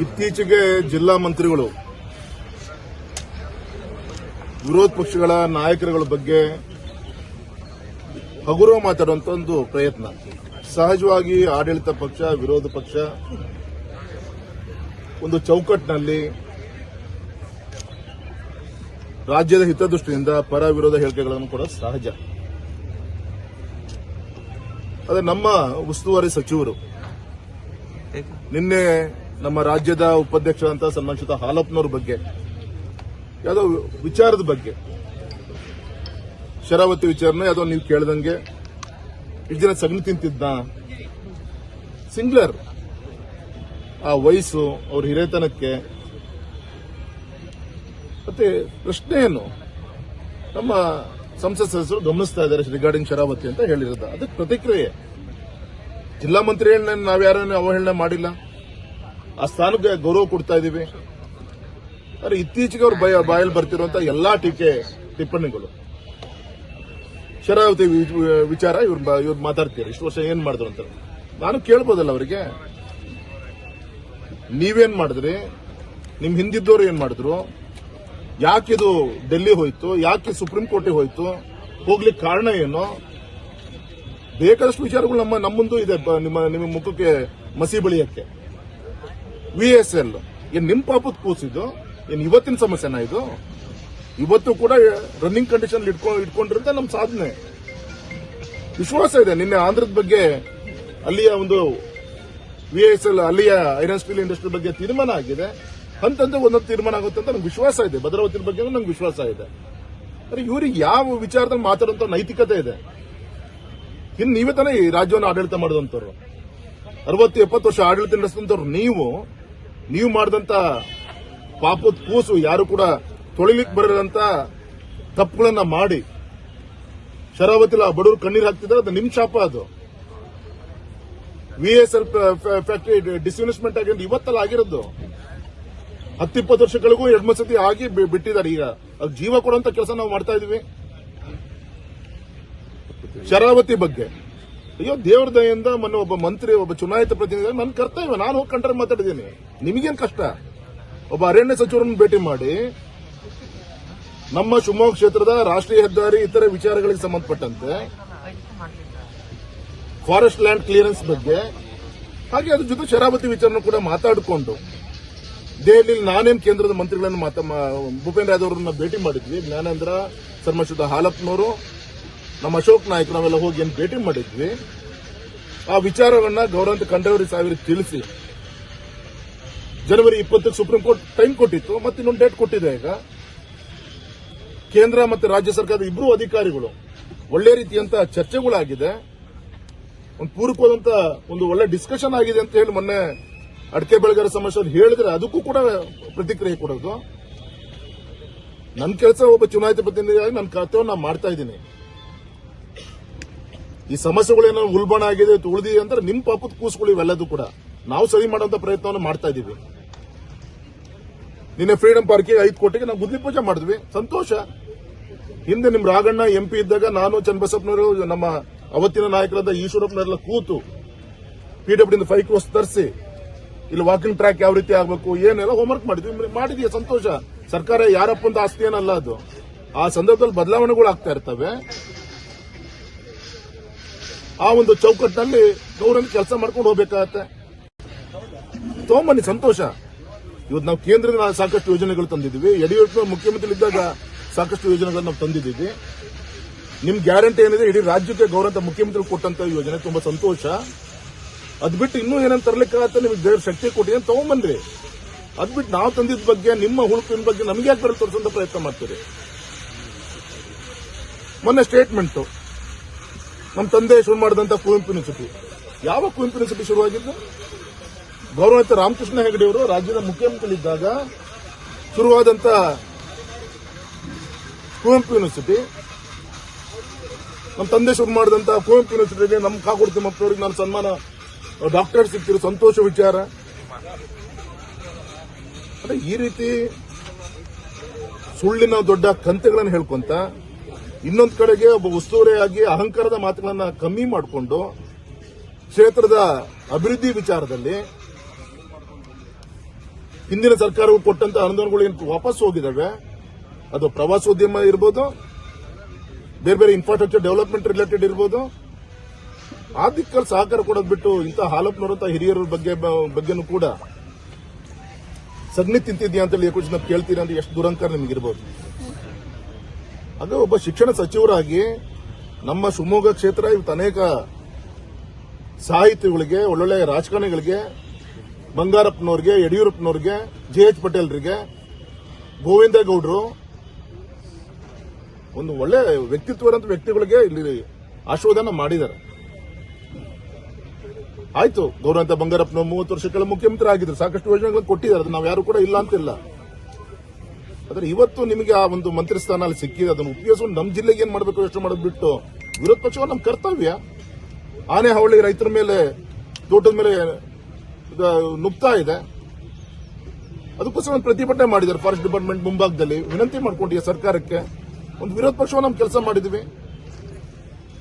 ಇತ್ತೀಚೆಗೆ ಜಿಲ್ಲಾ ಮಂತ್ರಿಗಳು, ವಿರೋಧ ಪಕ್ಷಗಳ ನಾಯಕರುಗಳ ಬಗ್ಗೆ ಹಗುರ ಮಾತಾಡುವಂತ ಒಂದು ಪ್ರಯತ್ನ. ಸಹಜವಾಗಿ ಆಡಳಿತ ಪಕ್ಷ, ವಿರೋಧ ಪಕ್ಷ ಒಂದು ಚೌಕಟ್ಟಿನಲ್ಲಿ ರಾಜ್ಯದ ಹಿತದೃಷ್ಟಿಯಿಂದ ಪರ ವಿರೋಧ ಹೇಳಿಕೆಗಳನ್ನು ಕೂಡ ಸಹಜ. ಅದೇ ನಮ್ಮ ಉಸ್ತುವಾರಿ ಸಚಿವರು ನಿನ್ನೆ ನಮ್ಮ ರಾಜ್ಯದ ಉಪಾಧ್ಯಕ್ಷರಂತ ಸನ್ಮಾನಿಸಿದ ಹಾಲಪ್ಪನವ್ರ ಬಗ್ಗೆ, ಯಾವುದೋ ವಿಚಾರದ ಬಗ್ಗೆ, ಶರಾವತಿ ವಿಚಾರನ ಯಾವುದೋ ನೀವು ಕೇಳ್ದಂಗೆ, ಇಷ್ಟು ಜನ ಸಗಣಿ ತಿಂತಿದ್ದ ಸಿಂಗ್ಲರ್, ಆ ವಯಸ್ಸು, ಅವ್ರ ಹಿರೇತನಕ್ಕೆ ಮತ್ತೆ ಪ್ರಶ್ನೆ ಏನು? ನಮ್ಮ ಸಂಸತ್ ಸದಸ್ಯರು ಗಮನಿಸ್ತಾ ಇದ್ದಾರೆ ರಿಗಾರ್ಡಿಂಗ್ ಶರಾವತಿ ಅಂತ ಹೇಳಿರೋದು. ಅದಕ್ಕೆ ಪ್ರತಿಕ್ರಿಯೆ. ಜಿಲ್ಲಾ ಮಂತ್ರಿ ನಾವ್ಯಾರನ್ನು ಅವಹೇಳನೆ ಮಾಡಿಲ್ಲ? ಆ ಸ್ಥಾನಕ್ಕೆ ಗೌರವ ಕೊಡ್ತಾ ಇದೀವಿ. ಆದ್ರೆ ಇತ್ತೀಚೆಗೆ ಅವ್ರು ಬಾಯಲ್ಲಿ ಬರ್ತಿರುವಂತ ಎಲ್ಲಾ ಟೀಕೆ ಟಿಪ್ಪಣಿಗಳು. ಶರಾವತಿ ವಿಚಾರ ಇವ್ರು ಇವ್ರು ಮಾತಾಡ್ತೀರಿ. ಇಷ್ಟು ವರ್ಷ ಏನ್ ಮಾಡಿದ್ರು ಅಂತ. ನಾನು ಕೇಳ್ಬೋದಲ್ಲ ಅವರಿಗೆ. ನೀವೇನ್ ಮಾಡಿದ್ರಿ? ನಿಮ್ ಹಿಂದಿದ್ದವ್ರು ಏನ್ ಮಾಡಿದ್ರು? ಯಾಕಿದು ಡೆಲ್ಲಿ ಹೋಯ್ತು? ಯಾಕೆ ಸುಪ್ರೀಂ ಕೋರ್ಟಿಗೆ ಹೋಯ್ತು? ಹೋಗ್ಲಿಕ್ಕೆ ಕಾರಣ ಏನು? ಬೇಕಾದಷ್ಟು ವಿಚಾರಗಳು ನಮ್ಮ ನಮ್ಮ ಮುಂದೆ ಇದೆ ನಿಮ್ಮ ನಿಮ್ಮ ಮುಖಕ್ಕೆ ಮಸಿ ಬಳಿಯಕ್ಕೆ. ವಿ ಎಸ್ ಎಲ್ ಏನ್ ನಿಮ್ ಪಾಪದ ಕೂಸಿದ್ದು ಏನ್ ಇವತ್ತಿನ ಸಮಸ್ಯೆನಾ ಇದು? ಇವತ್ತು ಕೂಡ ರನ್ನಿಂಗ್ ಕಂಡೀಷನ್ ಇಟ್ಕೊಂಡು ಇಟ್ಕೊಂಡಿರುತ್ತೆ ನಮ್ಮ ಸಾಧನೆ. ವಿಶ್ವಾಸ ಇದೆ. ನಿನ್ನೆ ಆಂಧ್ರದ ಬಗ್ಗೆ ಅಲ್ಲಿಯ ಒಂದು ವಿ ಎಸ್ ಎಲ್ ಅಲ್ಲಿಯ ಐರನ್ ಸ್ಟೀಲ್ ಇಂಡಸ್ಟ್ರಿ ಬಗ್ಗೆ ತೀರ್ಮಾನ ಆಗಿದೆ. ಹಂತಂತ ಒಂದೊಂದು ತೀರ್ಮಾನ ಆಗುತ್ತೆ ಅಂತ ನಂಗೆ ವಿಶ್ವಾಸ ಇದೆ. ಭದ್ರಾವತಿ ಬಗ್ಗೆ ನಂಗೆ ವಿಶ್ವಾಸ ಇದೆ. ಅರೆ ಇವ್ರಿಗೆ ಯಾವ ವಿಚಾರದಲ್ಲಿ ಮಾತಾಡುವಂತ ನೈತಿಕತೆ ಇದೆ? ಇನ್ನು ನೀವೇ ತಾನೇ ಈ ರಾಜ್ಯವನ್ನು ಆಡಳಿತ ಮಾಡಿದಂತವ್ರು. ಅರವತ್ತು, ಎಪ್ಪತ್ತು ವರ್ಷ ಆಡಳಿತ ನಡೆಸಿದಂತವ್ರು ನೀವು. ನೀವು ಮಾಡಿದಂತ ಪಾಪದ ಕೂಸು ಯಾರು ಕೂಡ ತೊಳಿಲಿಕ್ಕೆ ಬರದಂತ ತಪ್ಪುಗಳನ್ನ ಮಾಡಿ. ಶರಾವತಿಲ ಬಡವರು ಕಣ್ಣೀರು ಹಾಕ್ತಿದ್ರೆ ಅದು ನಿಮ್ ಶಾಪ ಅದು. V S L factory disinvestment ಆಗಿರೋದು ಇವತ್ತಲ್ಲ ಆಗಿರೋದು. ಹತ್ತಿಪ್ಪತ್ತು ವರ್ಷಗಳಿಗೂ ಎರಡ್ ಮೂರು ಆಗಿ ಬಿಟ್ಟಿದ್ದಾರೆ ಈಗ. ಅದು ಜೀವ ಕೊಡುವಂತ ಕೆಲಸ ನಾವು ಮಾಡ್ತಾ ಇದೀವಿ. ಶರಾವತಿ ಬಗ್ಗೆ. ಅಯ್ಯೋ ದೇವ್ರ ದಯೆಯಿಂದ ಮೊನ್ನೆ ಒಬ್ಬ ಮಂತ್ರಿ, ಒಬ್ಬ ಚುನಾಯಿತ ಪ್ರತಿನಿಧಿ ನನ್ನ ಕರ್ತವ್ಯ, ನಾನು ಹೋಗಿ ಕಂಡ್ರೆ ಮಾತಾಡಿದ್ದೀನಿ. ನಿಮಗೇನ್ ಕಷ್ಟ? ಒಬ್ಬ ಅರಣ್ಯ ಸಚಿವರನ್ನು ಭೇಟಿ ಮಾಡಿ ನಮ್ಮ ಶಿವಮೊಗ್ಗ ಕ್ಷೇತ್ರದ ರಾಷ್ಟ್ರೀಯ ಹೆದ್ದಾರಿ ಇತರ ವಿಚಾರಗಳಿಗೆ ಸಂಬಂಧಪಟ್ಟಂತೆ ಫಾರೆಸ್ಟ್ ಲ್ಯಾಂಡ್ ಕ್ಲಿಯರೆನ್ಸ್ ಬಗ್ಗೆ, ಹಾಗೆ ಅದ್ರ ಜೊತೆ ಶರಾವತಿ ವಿಚಾರನ ಕೂಡ ಮಾತಾಡಿಕೊಂಡು ದೆಹಲಿಯಲ್ಲಿ ನಾನೇನು ಕೇಂದ್ರದ ಮಂತ್ರಿಗಳನ್ನು ಮಾತಾ ಭೂಪೇಂದ್ರ ಯಾದವ್ ಅವರನ್ನ ಭೇಟಿ ಮಾಡಿದ್ವಿ. ಜ್ಞಾನೇಂದ್ರ ಸರ್ಮಶುದ ಹಾಲಪ್ಪನವರು ನಮ್ಮ ಅಶೋಕ್ ನಾಯಕ್ ನಾವೆಲ್ಲ ಹೋಗಿ ಏನು ಭೇಟಿ ಮಾಡಿದ್ವಿ. ಆ ವಿಚಾರವನ್ನ ಗೌರವಂತ ಕಂಡವರಿ ಸಾವಿರ ತಿಳಿಸಿ ಜನವರಿ ಇಪ್ಪತ್ತಕ್ಕೆ ಸುಪ್ರೀಂ ಕೋರ್ಟ್ ಟೈಮ್ ಕೊಟ್ಟಿತ್ತು, ಮತ್ತೆ ಇನ್ನೊಂದು ಡೇಟ್ ಕೊಟ್ಟಿದೆ ಈಗ. ಕೇಂದ್ರ ಮತ್ತು ರಾಜ್ಯ ಸರ್ಕಾರದ ಇಬ್ಬರು ಅಧಿಕಾರಿಗಳು, ಒಳ್ಳೆ ರೀತಿಯಂತ ಚರ್ಚೆಗಳಾಗಿದೆ. ಒಂದು ಪೂರಕವಾದಂತ ಒಂದು ಒಳ್ಳೆ ಡಿಸ್ಕಷನ್ ಆಗಿದೆ ಅಂತ ಹೇಳಿ ಮೊನ್ನೆ ಅಡಕೆ ಬೆಳೆಗಾರ ಸಮಸ್ಯೆ ಹೇಳಿದ್ರೆ ಅದಕ್ಕೂ ಕೂಡ ಪ್ರತಿಕ್ರಿಯೆ ಕೊಡೋದು. ನನ್ನ ಕೆಲಸ ಒಬ್ಬ ಚುನಾಯಿತ ಪ್ರತಿನಿಧಿಯಾಗಿ ನನ್ನ ಕರ್ತವ್ಯ ನಾನು ಮಾಡ್ತಾ ಇದ್ದೀನಿ. ಈ ಸಮಸ್ಯೆಗಳೇನೋ ಉಲ್ಬಣ ಆಗಿದೆ ಉಳಿದಿದೆ ಅಂದ್ರೆ ನಿಮ್ಮ ಪಾಪದ ಕೂಸುಗಳು ಇವೆಲ್ಲದೂ ಕೂಡ. ನಾವು ಸರಿ ಮಾಡುವಂತ ಪ್ರಯತ್ನವನ್ನು ಮಾಡ್ತಾ ಇದ್ದೀವಿ. ನಿನ್ನೆ ಫ್ರೀಡಂ ಪಾರ್ಕಿಗೆ ಐದು ಕೋಟಿಗೆ ನಾವು ಗುದ್ಲಿ ಪೂಜೆ ಮಾಡಿದ್ವಿ. ಸಂತೋಷ. ಹಿಂದೆ ನಿಮ್ ರಾಗಣ್ಣ ಎಂಪಿ ಇದ್ದಾಗ ನಾನು ಚನ್ನಬಸಪ್ಪನವರು, ನಮ್ಮ ಅವತ್ತಿನ ನಾಯಕರಾದ ಈಶ್ವರಪ್ಪನವರೆಲ್ಲ ಕೂತು ಪಿಡಬ್ಲ್ಯೂಡಿಂದ ಫೈವ್ ಕ್ರೋಸ್ ತರಿಸಿ, ಇಲ್ಲಿ ವಾಕಿಂಗ್ ಟ್ರ್ಯಾಕ್ ಯಾವ ರೀತಿ ಆಗಬೇಕು, ಏನೆಲ್ಲ ಹೋಮ್ವರ್ಕ್ ಮಾಡಿದ್ವಿ. ಮಾಡಿದೀಯ ಸಂತೋಷ. ಸರ್ಕಾರ ಯಾರಪ್ಪಂದ ಆಸ್ತಿ ಏನಲ್ಲ ಅದು. ಆ ಸಂದರ್ಭದಲ್ಲಿ ಬದಲಾವಣೆಗಳು ಆಗ್ತಾ ಇರ್ತವೆ. ಆ ಒಂದು ಚೌಕಟ್ಟಿನಲ್ಲಿ ಗೌರವ ಕೆಲಸ ಮಾಡ್ಕೊಂಡು ಹೋಗ್ಬೇಕಾಗತ್ತೆ. ತಗೊಂಬನ್ನಿ ಸಂತೋಷ. ಇವತ್ತು ನಾವು ಕೇಂದ್ರದಿಂದ ಸಾಕಷ್ಟು ಯೋಜನೆಗಳು ತಂದಿದ್ದೀವಿ. ಯಡಿಯೂರಪ್ಪ ಮುಖ್ಯಮಂತ್ರಿ ಇದ್ದಾಗ ಸಾಕಷ್ಟು ಯೋಜನೆಗಳನ್ನು ನಾವು ತಂದಿದ್ದೀವಿ. ನಿಮ್ ಗ್ಯಾರಂಟಿ ಏನಿದೆ? ಇಡೀ ರಾಜ್ಯಕ್ಕೆ ಗೌರವ ಮುಖ್ಯಮಂತ್ರಿ ಕೊಟ್ಟಂತ ಯೋಜನೆ. ತುಂಬಾ ಸಂತೋಷ. ಅದ್ ಬಿಟ್ಟು ಇನ್ನೂ ಏನಂತ ತರ್ಲಿಕ್ಕಾಗತ್ತೆ ನಿಮ್ಗೆ ದೇವ್ರ ಶಕ್ತಿ ಕೊಟ್ಟಿದೆ ತಗೊಂಬನ್ರಿ ಅದ್ ಬಿಟ್ಟು ನಾವು ತಂದಿದ್ದ ಬಗ್ಗೆ, ನಿಮ್ಮ ಹುಳುಕಿನ ಬಗ್ಗೆ ನಮ್ಗೆ ಯಾಕೆ ಬರಲು ಪ್ರಯತ್ನ ಮಾಡ್ತೀರಿ? ಮೊನ್ನೆ ಸ್ಟೇಟ್ಮೆಂಟ್ ನಮ್ಮ ತಂದೆ ಶುರು ಮಾಡಿದಂತ ಕುವೆಂಪು ಯೂನಿವರ್ಸಿಟಿ ಯಾವ ಕುವೆಂಪು ಯೂನಿವರ್ಸಿಟಿ ಶುರುವಾಗಿದ್ದು? ಗೌರವಿತ ರಾಮಕೃಷ್ಣ ಹೆಗಡೆ ಅವರು ರಾಜ್ಯದ ಮುಖ್ಯಮಂತ್ರಿಗಳಿದ್ದಾಗ ಶುರುವಾದಂತ ಕುವೆಂಪು ಯೂನಿವರ್ಸಿಟಿ ನಮ್ಮ ತಂದೆ ಶುರು ಮಾಡಿದಂತ ಕುವೆಂಪು ಯೂನಿವರ್ಸಿಟಿಗೆ ನಮ್ಮ ಕಾಗೋಡು ತಿಮ್ಮಪ್ಪನವ್ರಿಗೆ ನಾನು ಸನ್ಮಾನ ಡಾಕ್ಟರ್ ಸಿಗ್ತಿರೋ ಸಂತೋಷ ವಿಚಾರ. ಅಂದ್ರೆ ಈ ರೀತಿ ಸುಳ್ಳಿನ ದೊಡ್ಡ ಕಂತೆಗಳನ್ನು ಹೇಳ್ಕೊಂತ ಇನ್ನೊಂದು ಕಡೆಗೆ ಒಬ್ಬ ಉಸ್ತುವಾರಿಯಾಗಿ ಅಹಂಕಾರದ ಮಾತುಗಳನ್ನು ಕಮ್ಮಿ ಮಾಡಿಕೊಂಡು ಕ್ಷೇತ್ರದ ಅಭಿವೃದ್ಧಿ ವಿಚಾರದಲ್ಲಿ ಹಿಂದಿನ ಸರ್ಕಾರವು ಕೊಟ್ಟಂತ ಅನುದಾನಗಳು ಏನು ವಾಪಸ್ ಹೋಗಿದ್ದಾವೆ? ಅದು ಪ್ರವಾಸೋದ್ಯಮ ಇರ್ಬೋದು, ಬೇರೆ ಬೇರೆ ಇನ್ಫ್ರಾಸ್ಟ್ರಕ್ಚರ್ ಡೆವಲಪ್ಮೆಂಟ್ ರಿಲೇಟೆಡ್ ಇರ್ಬೋದು. ಆ ದಿಕ್ಕಲ್ಲಿ ಸಹಕಾರ ಕೊಡೋದು ಬಿಟ್ಟು ಇಂಥ ಹಾಲಪ್ನವರಂತ ಹಿರಿಯರ ಬಗ್ಗೆ ಬಗ್ಗೆನೂ ಕೂಡ ಸಗ್ನಿ ತಿಂತಿದ್ಯಾ ಅಂತೇಳಿ ಯಾಕೆ ನಾವು ಕೇಳ್ತೀರಾ ಅಂದ್ರೆ ಎಷ್ಟು ದುರಂಕಾರ ನಿಮಗಿರ್ಬೋದು ಅದು ಒಬ್ಬ ಶಿಕ್ಷಣ ಸಚಿವರಾಗಿ ನಮ್ಮ ಶಿವಮೊಗ್ಗ ಕ್ಷೇತ್ರ ಇವತ್ತು ಅನೇಕ ಸಾಹಿತಿಗಳಿಗೆ, ಒಳ್ಳೊಳ್ಳೆ ರಾಜಕಾರಣಿಗಳಿಗೆ ಬಂಗಾರಪ್ಪನವ್ರಿಗೆ, ಯಡಿಯೂರಪ್ಪನವ್ರಿಗೆ, ಜೆ ಎಚ್ ಪಟೇಲ್ರಿಗೆ ಗೋವಿಂದ ಗೌಡ್ರು ಒಂದು ಒಳ್ಳೆ ವ್ಯಕ್ತಿತ್ವದಂತ ವ್ಯಕ್ತಿಗಳಿಗೆ ಇಲ್ಲಿ ಆಶೀರ್ವಾದನ ಮಾಡಿದ್ದಾರೆ. ಆಯ್ತು ಗೌರವಂತ ಬಂಗಾರಪ್ಪನ ಮೂವತ್ತು ವರ್ಷಗಳ ಮುಖ್ಯಮಂತ್ರಿ ಆಗಿದ್ರು ಸಾಕಷ್ಟು ಯೋಜನೆಗಳು ಕೊಟ್ಟಿದ್ದಾರೆ. ಅದು ನಾವು ಯಾರು ಕೂಡ ಇಲ್ಲ ಅಂತಿಲ್ಲ ಆದ್ರೆ ಇವತ್ತು ನಿಮಗೆ ಆ ಒಂದು ಮಂತ್ರಿ ಸ್ಥಾನ ಅಲ್ಲಿ ಸಿಕ್ಕಿದೆ ಅದನ್ನು ಉಪಯೋಗಿಸ್ಕೊಂಡು ನಮ್ಮ ಜಿಲ್ಲೆಗೆ ಏನ್ ಮಾಡಬೇಕು ಯೋಚನೆ ಮಾಡೋದು ಬಿಟ್ಟು ವಿರೋಧ ಪಕ್ಷ ನಮ್ಮ ಕರ್ತವ್ಯ. ಆನೆ ಹಾವಳಿ ರೈತರ ಮೇಲೆ, ತೋಟದ ಮೇಲೆ ನುಗ್ತಾ ಇದೆ. ಅದಕ್ಕೋಸ್ಕರ ಒಂದು ಪ್ರತಿಭಟನೆ ಮಾಡಿದ್ದಾರೆ. ಫಾರೆಸ್ಟ್ ಡಿಪಾರ್ಟ್ಮೆಂಟ್ ಮುಂಭಾಗದಲ್ಲಿ. ವಿನಂತಿ ಮಾಡ್ಕೊಂಡಿದೆ ಸರ್ಕಾರಕ್ಕೆ. ಒಂದು ವಿರೋಧ ಪಕ್ಷ ನಾವು ಕೆಲಸ ಮಾಡಿದ್ವಿ.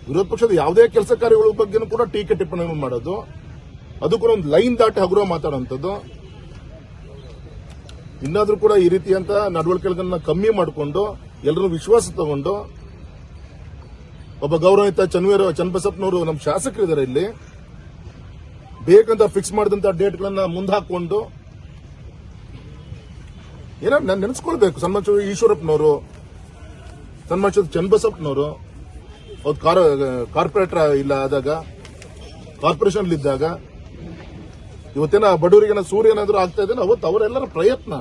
ವಿರೋಧ ಪಕ್ಷದ ಯಾವುದೇ ಕೆಲಸ ಕಾರ್ಯಗಳ ಬಗ್ಗೆನೂ ಕೂಡ ಟೀಕೆ ಟಿಪ್ಪಣಿ ಮಾಡೋದು. ಅದಕ್ಕೂ ಒಂದು ಲೈನ್ ದಾಟಿ ಹಗುರ ಮಾತಾಡುವಂಥದ್ದು. ಇನ್ನಾದರೂ ಕೂಡ ಈ ರೀತಿಯಂತ ನಡವಳಿಕೆಗಳನ್ನ ಕಮ್ಮಿ ಮಾಡಿಕೊಂಡು, ಎಲ್ಲರೂ ವಿಶ್ವಾಸ ತಗೊಂಡು, ಒಬ್ಬ ಗೌರವಿತ ಚನ್ವೀರ್, ಚನ್ನಬಸಪ್ಪನವರು ನಮ್ಮ ಶಾಸಕರಿದ್ದಾರೆ ಇಲ್ಲಿ. ಬೇಕಂತ ಫಿಕ್ಸ್ ಮಾಡಿದಂತ ಡೇಟ್ಗಳನ್ನ ಮುಂದಾಕೊಂಡು ಏನೋ ನಾನು ನೆನೆಸ್ಕೊಳ್ಬೇಕು. ಸನ್ಮಾನ ಈಶ್ವರಪ್ಪನವರು, ಸನ್ಮಾನ ಚನ್ನಬಸಪ್ಪನವರು ಕಾರ್ ಕಾರ್ಪೊರೇಟರ್ ಇಲ್ಲ ಆದಾಗ ಕಾರ್ಪೊರೇಷನ್ ಇದ್ದಾಗ, ಇವತ್ತೇನ ಬಡವರಿಗೇನ ಸೂರ್ಯ ಏನಾದ್ರು ಆಗ್ತಾ ಇದೆ ಅವತ್ತು ಅವರೆಲ್ಲರ ಪ್ರಯತ್ನ.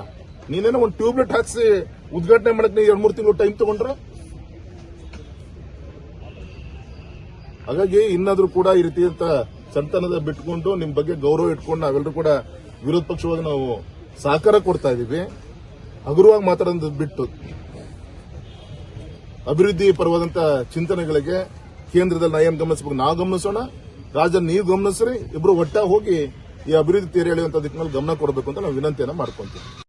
ನೀನೇನೋ ಒಂದು ಟ್ಯೂಬ್ಲೆಟ್ ಹಾಕ್ಸಿ ಉದ್ಘಾಟನೆ ಮಾಡಕ್ ನೀ ಎರಡ್ ಮೂರು ತಿಂಗಳು ಟೈಮ್ ತಗೊಂಡ್ರೆ? ಹಾಗಾಗಿ ಇನ್ನಾದ್ರೂ ಕೂಡ ಈ ರೀತಿಯಂತ ಸಂತಾನದ ಬಿಟ್ಕೊಂಡು ನಿಮ್ ಬಗ್ಗೆ ಗೌರವ ಇಟ್ಕೊಂಡು ನಾವೆಲ್ಲರೂ ಕೂಡ ವಿರೋಧ ಪಕ್ಷವಾಗಿ ನಾವು ಸಹಕಾರ ಕೊಡ್ತಾ ಇದೀವಿ. ಹಗುರವಾಗಿ ಮಾತಾಡೋದು ಬಿಟ್ಟು ಅಭಿವೃದ್ಧಿ ಪರವಾದಂತ ಚಿಂತನೆಗಳಿಗೆ ಕೇಂದ್ರದಲ್ಲಿ ನಾ ಗಮನಿಸಬೇಕು? ನಾವು ಗಮನಿಸೋಣ. ರಾಜ್ಯ ನೀವು ಗಮನಿಸ್ರಿ. ಇಬ್ರು ಒಟ್ಟಾಗಿ ಹೋಗಿ ಈ ಅಭಿವೃದ್ಧಿ ತೇರಿ ಎಳೆಯುವಂತ ದಿಕ್ಕಿನಲ್ಲಿ ಗಮನ ಕೊಡಬೇಕು ಅಂತ ನಾವು ವಿನಂತಿಯನ್ನ ಮಾಡ್ಕೊಂತೀವಿ.